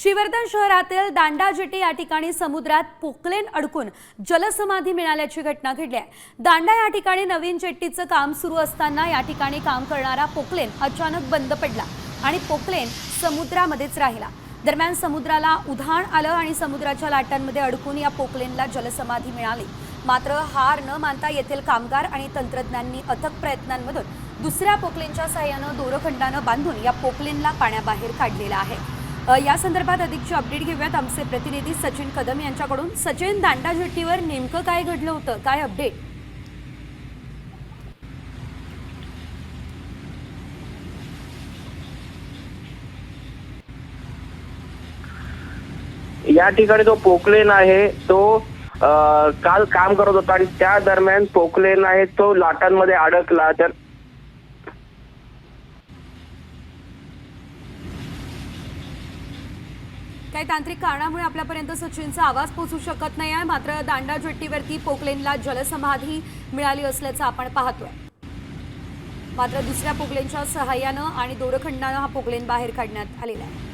श्रीवर्धन शहरातील दांडाजेटी या ठिकाणी समुद्रात पोकलेन अडकून जलसमाधी मिळाल्याची घटना घडली आहे. दांडा या ठिकाणी नवीन जेट्टीचं काम सुरू असताना या ठिकाणी काम करणारा पोकलेन अचानक बंद पडला आणि पोकलेन समुद्रामध्येच राहिला. दरम्यान समुद्राला उधाण आलं आणि समुद्राच्या लाटांमध्ये अडकून या पोकलेनला जलसमाधी मिळाली. मात्र हार न मानता येथील कामगार आणि तंत्रज्ञांनी अथक प्रयत्नांमधून दुसऱ्या पोकलेनच्या सहाय्यानं दोरखंडानं बांधून या पोकलेनला पाण्याबाहेर काढलेला आहे. या संदर्भात अधिकची अपडेट घेऊयात. आमचे प्रतिनिधी सचिन कदम यांच्याकडून. सचिन दांडा जेट्टीवर नेमकं काय घडलं होतं? काय अपडेट? या ठिकाणी जो पोकलेन आहे तो काल काम करत होता आणि त्या दरम्यान पोकलेन आहे तो लाटांमध्ये अडकला. तर काही तांत्रिक कारणामुळे आपल्यापर्यंत सचिनचा आवाज पोहोचू शकत नाही आहे. मात्र दांडा जेट्टीवरती पोकलेनला जलसमाधी मिळाली असल्याचं आपण पाहतोय. मात्र दुसऱ्या पोकलेनच्या सहाय्यानं आणि दोरखंडानं हा पोकलेन बाहेर काढण्यात आलेला आहे.